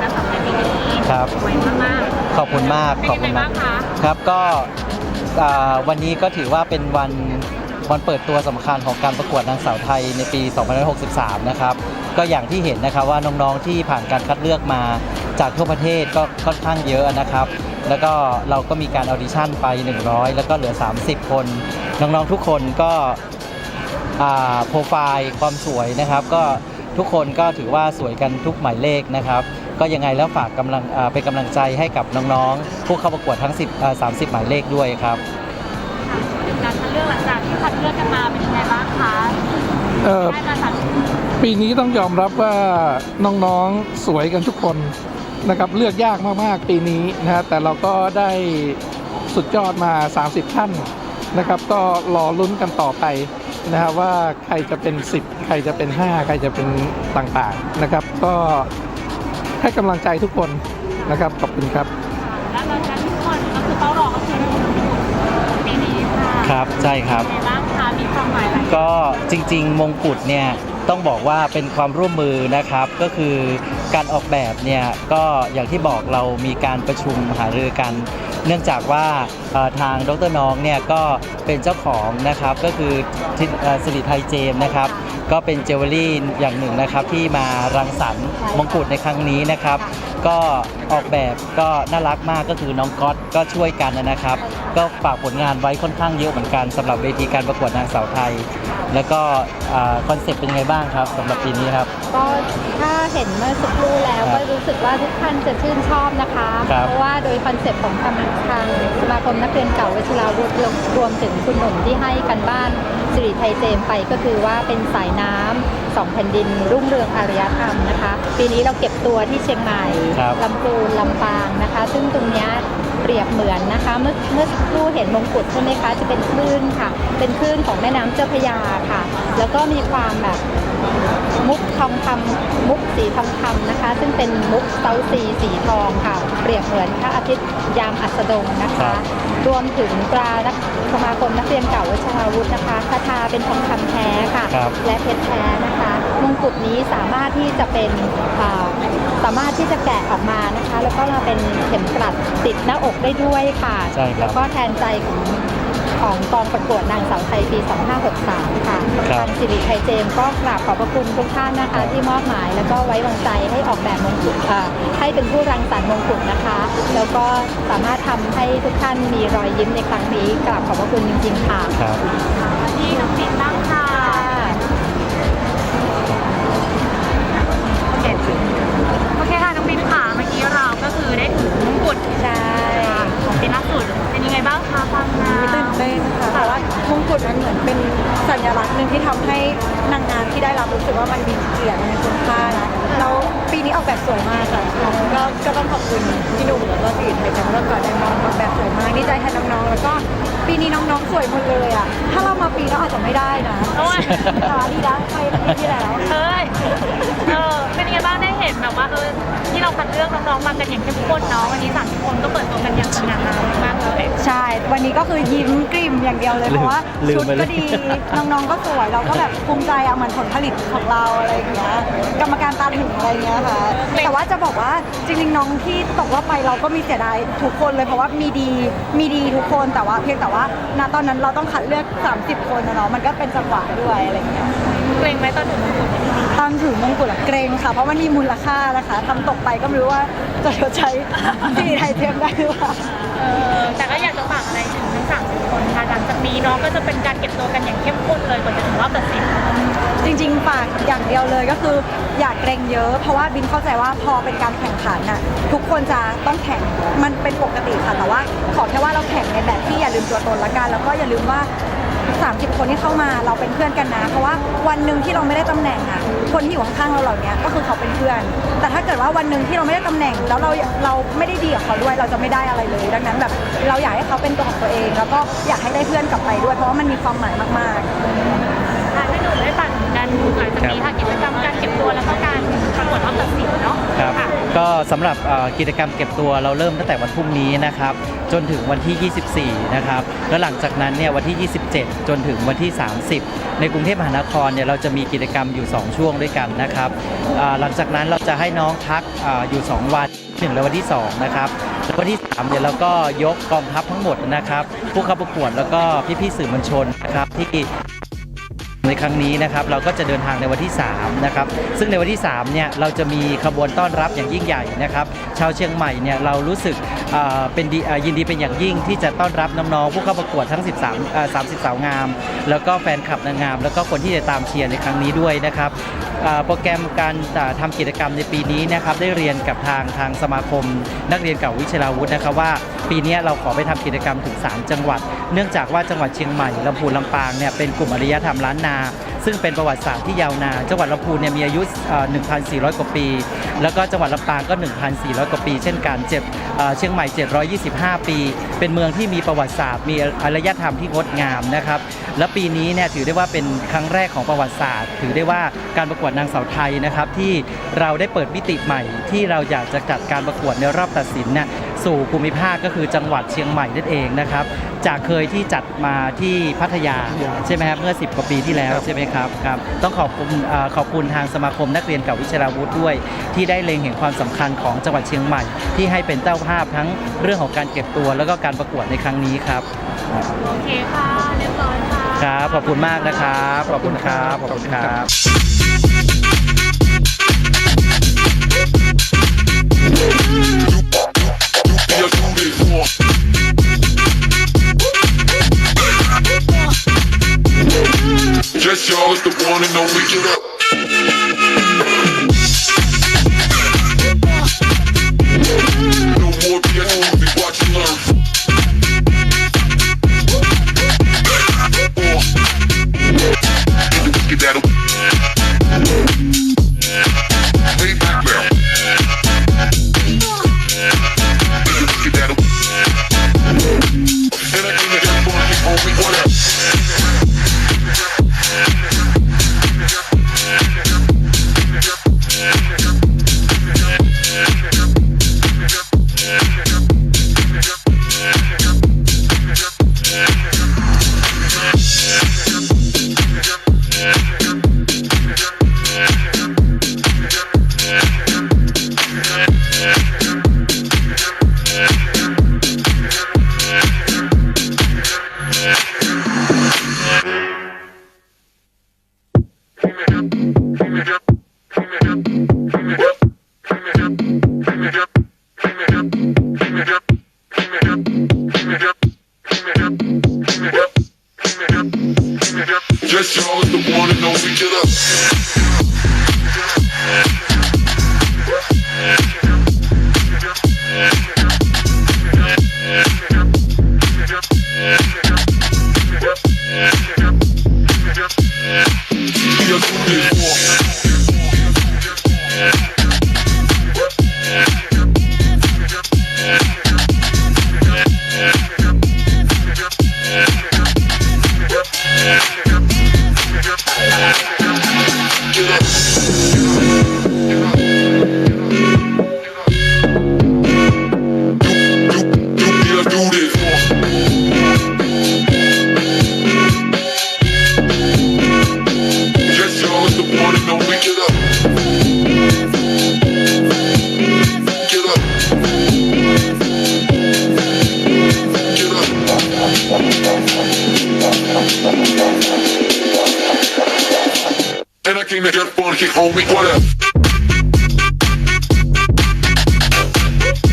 การสำเร็จปีนี้ครับ สวยมากขอบคุณมากเป็นขอบยังไงคุณมาบ้าก งคะครับก็อ่าวันนี้ก็ถือว่าเป็นวันวันเปิดตัวสำคัญของการประกวดนางสาวไทยในปี 2563 นะครับ ก็อย่างที่เห็นนะครับว่าน้องๆที่ผ่านการคัดเลือกมาจากทั่วประเทศก็ค่อนข้างเยอะนะครับ แล้วก็เราก็มีการออดิชั่นไป 100 แล้วก็เหลือ 30 คน น้องๆทุกคนก็ อ่าโปรไฟล์ความสวยนะครับ ก็ทุกคนก็ถือว่าสวยกันทุกหมายเลขนะครับ ก็ยังไงแล้วฝากกำลังอ่าเป็นกำลังใจให้กับน้องๆ ผู้เข้าประกวดทั้ง 10อ่า30 หมายเลขด้วยครับค่ะถึงการคัดเลือกหลังจากที่คัดเลือกกันมาเป็นยังไงบ้างคะเอ่อได้มาสามสิบปีนี้ต้องยอมรับว่าน้องๆสวยกันทุกคนนะครับเลือกยากมากๆปีนี้นะฮะแต่เราก็ได้สุดยอดมา 30 ท่านนะครับ ก็รอลุ้นกันต่อไปนะฮะว่าใครจะเป็น 10 ใครจะเป็น 5 ใครจะเป็นต่างๆนะครับ ก็ ให้กำลังใจทุกคนนะครับ ขอบคุณครับ และเราจะทุกคนก็คือเป้ารอก็คือปีนี้ค่ะครับใช่ครับเป็นยังไงบ้างคะมีความหมายอะไรก็จริงๆ มงกุฎเนี่ยต้องบอกว่าเป็นความร่วมมือนะครับ ก็คือการออกแบบเนี่ยก็อย่างที่บอกเรามีการประชุมหารือกัน เนื่องจากว่าเอ่อทางดรน้องเนี่ยก็เป็นเจ้าของนะครับก็คือทิเอ่อสิริไทยเจมส์นะครับ ก็เป็นเจวเวลรี่อย่างหนึ่งนะครับที่มารังสรรค์มงกุฎในครั้งนี้นะครับ ก็ออกแบบก็น่ารักมากก็คือน้องก๊อตก็ช่วยกันนะครับ ก็ฝากผลงานไว้ค่อนข้างเยอะเหมือนกันสำหรับเวทีการประกวดนางสาวไทย แล้วก็คอนเซ็ปต์เป็นไงบ้างครับสำหรับปีนี้ครับ ก็ถ้าเห็นเมื่อสักครู่แล้วก็รู้สึกว่าทุกท่านจะชื่นชอบนะคะ เพราะว่าโดยคอนเซ็ปต์ของทางทางสมาคมนักเรียนเก่าวิชิราวุฒิรวมถึงคุณหนุ่มที่ให้กันบ้านสิริไทยเจมไปก็คือว่าเป็นสายน้ำ 2 แผ่นดิน รุ่งเรืองอารยธรรมนะคะ ปีนี้เราเก็บตัวที่เชียงใหม่ลำปูลำปางนะคะ ซึ่งตรงนี้เปรียบเหมือนนะคะ เมื่อเมื่อสักครู่เห็นมงกุฎใช่ไหมคะ จะเป็นคลื่นค่ะ เป็นคลื่นของแม่น้ำเจ้าพระยาค่ะ แล้วก็มีความแบบมุกทองคำมุกสีทองคำนะคะ ซึ่งเป็นมุกเซาซีสีทองค่ะ เปรียบเหมือนพระอาทิตย์ยามอัสดงนะครัคะบรวมถึงตรานักสมาคมนักเรียนเก่าวิชาวุธนะคะคาถาเป็นทองคำแท้ค่ะครับและเพชรแท้นะคะมงกุฎนี้สามารถที่จะเป็นอ่าสามารถที่จะแกะออกมานะคะ แล้วก็มาเป็นเข็มกลัดติดหน้าอกได้ด้วยค่ะใช่ครับแล้วก็แทนใจของ ของกองประกวดนางสาวไทยปี 2563 ค่ะครับทางสิริไทยเจมส์ก็กราบขอบพระคุณทุกท่านนะคะ ที่มอบหมายแล้วก็ไว้วางใจให้ออกแบบมงกุฎค่ะให้เป็นผู้รังสรรค์มงกุฎนะคะ แล้วก็สามารถทำให้ทุกท่านมีรอยยิ้มในครั้งนี้กราบขอบพระคุณจริงๆค่ะครับที่น้องปิดบ้างค่ะโอเคโอเคค่ะน้องปิดค่ะเมื่อกี้เราก็คือได้ถึงมงกุฎใช่ของปีล่าสุดเป็นยังไง บ้างคะฟังนะตื่นเต้นค่ะแต่ว่ามงกุฎมันเหมือนเป็นสัญลักษณ์หนึ่งที่ทำให้นางงามที่ได้รับรู้สึกว่ามันมีเกียรติมันมีคุณค่านะแล้วปีนี้ออกแบบสวยมากค่ะก็ก็ต้องขอบคุณพี่หนุ่มแล้วก็สีไทยจังแล้วก็ได้น้องออกแบบสวยมากดีใจแทนน้องๆแล้วก็ปีนี้น้องๆสวยหมดเลยอะถ้าเรามาปีแล้วอาจจะไม่ได้นะโอ้ยหาดีนะไปปีที่แล้วเฮ้ยเออเป็นยังไงบ้างได้เห็นแบบว่าเออที่เราคัดเลือกน้องๆมากันอย่างเข้มข้นเนาะวันนี้30คนก็เปิดตัวกันอย่างสง่างามมากเลย ใช่ วันนี้ก็คือยิ้มกริ่มอย่างเดียวเลยลืมเพราะว่าลืมชุดไปเลยก็ดี น้องๆก็สวยเราก็แบบภูมิใจอะเหมือนผลผลิตของเราอะไรอย่างเงี้ยกรรมการตาถึงอะไรเงี้ยค่ะ แต่ว่าจะบอกว่าจริงๆน้องที่ตกรอบไปเราก็มีเสียดายทุกคนเลยเพราะว่ามีดีมีดีทุกคนแต่ว่าเพียงแต่ว่าณตอนนั้นเราต้องคัดเลือก 30 คนนะเนาะมันก็เป็นจังหวะด้วยอะไรเงี้ย เกรงไหมตอนถึงม งกุฎตอนถือมงกุฎอะเกรงค่ะ เพราะมันมีมูลค่านะคะทำตกไปก็ไม่รู้ว่าจะชดใช้ที่ไทยเทมได้หรือเปล่าเออแต่ก็อยากจะฝากอะไรถึงทั้ง30คนค่ะหลังจากนี้เน้องก็จะเป็นการเก็บตัวกันอย่างเข้มข้นเลยกว่าจะถึงรอบตัดสินจริงๆฝากอย่างเดียวเลยก็คืออย่าเกรงเยอะ เพราะว่าบินเข้าใจว่าพอเป็นการแข่งขันน่ะทุกคนจะต้องแข่งมันเป็นปกติค่ะแต่ว่า ขอแค่ว่าเราแข่งในแบบที่อย่าลืมตัวตนละกันแล้วก็อย่าลืมว่า 30 คนที่เข้ามาเราเป็นเพื่อนกันนะ เพราะว่าวันหนึ่งที่เราไม่ได้ตำแหน่งอะคนที่อยู่ข้างๆเราเหล่านี้ก็คือเขาเป็นเพื่อน แต่ถ้าเกิดว่าวันหนึ่งที่เราไม่ได้ตำแหน่ง แล้วเราเราไม่ได้ดีกับเขาด้วยเราจะไม่ได้อะไรเลย ดังนั้นแบบเราอยากให้เขาเป็นตัวของตัวเอง แล้วก็อยากให้ได้เพื่อนกลับไปด้วย เพราะว่ามันมีความหมายมากๆอะให้หนูได้ตัด กถึงกันหลังจากนี้ค่ะกิจกรรมการเก็บตัวแล้วก็การประกวดรอบตัดสินเนาะครับค่ะก็สำหรับเอ่อกิจกรรมเก็บตัวเราเริ่มตั้งแต่วันพรุ่งนี้นะครับ จนถึงวันที่ 24 นะครับ แล้วหลังจากนั้นเนี่ยวันที่ 27 จนถึงวันที่ 30 ในกรุงเทพมหานครเนี่ยเราจะมีกิจกรรมอยู่ 2 ช่วงด้วยกันนะครับอ่าหลังจากนั้นเราจะให้น้องพักอาอยู่ 2 วันหนึ่งและวันที่ 2 นะครับแล้ววันที่3เนี่ยเราก็ยกกองทัพทั้งหมดนะครับผู้เข้าประกวดแล้วก็พี่ๆสื่อมวลชนนะครับที่ ในครั้งนี้นะครับเราก็จะเดินทางในวันที่3นะครับซึ่งในวันที่3เนี่ยเราจะมีขบวนต้อนรับอย่างยิ่งใหญ่นะครับชาวเชียงใหม่เนี่ยเรารู้สึกเป็นดียินดีเป็นอย่างยิ่งที่จะต้อนรับน้องๆผู้เข้าประกวดทั้ง 13 30 สาวงาม แล้วก็แฟนคลับนางงาม แล้วก็คนที่จะตามเชียร์ในครั้งนี้ด้วยนะครับโปรแกรมการอ่าทำกิจกรรมในปีนี้นะครับได้เรียนกับทางทางสมาคม นักเรียนเก่าวิชราวุธนะครับว่าปีนี้เราขอไปทำกิจกรรมถึง 3 จังหวัด เนื่องจากว่าจังหวัดเชียงใหม่ลำพูนลำปางเนี่ยเป็นกลุ่มอารยธรรมล้านนาซึ่งเป็นประวัติศาสตร์ที่ยาวนานจังหวัดลำพูนเนี่ยมีอายุ 1,400 กว่าปี แล้วก็จังหวัดลำปางก็ 1,400 กว่าปี เช่นกันเจ็บเอ่อเชียงใหม่ 725 ปี เป็นเมืองที่มีประวัติศาสตร์ มีอารยธรรมที่งดงามนะครับ และปีนี้เนี่ยถือได้ว่าเป็นครั้งแรกของประวัติศาสตร์ ถือได้ว่าการประกวดนางสาวไทยนะครับที่เราได้เปิดมิติใหม่ที่เราอยากจะจัดการประกวดในรอบตัดสินเนี่ย สู่ภูมิภาคก็คือจังหวัดเชียงใหม่นั่นเองนะครับ จากเคยที่จัดมาที่พัทยาใช่ไหมครับเมื่อ 10 กว่าปีที่แล้วใช่ไหมครับครับต้องขอบคุณเอ่อขอบคุณทางสมาคมนักเรียนเก่าวิชราวุธด้วย ที่ได้เล็งเห็นความสำคัญของจังหวัดเชียงใหม่ ที่ให้เป็นเจ้าภาพทั้งเรื่องของการเก็บตัว แล้วก็การประกวดในครั้งนี้ครับโอเคค่ะเรียบร้อยค่ะครับขอบคุณมากนะครับขอบคุณครับขอบคุณครับ you know. Just y'all is the one and only get up. Yeah, We.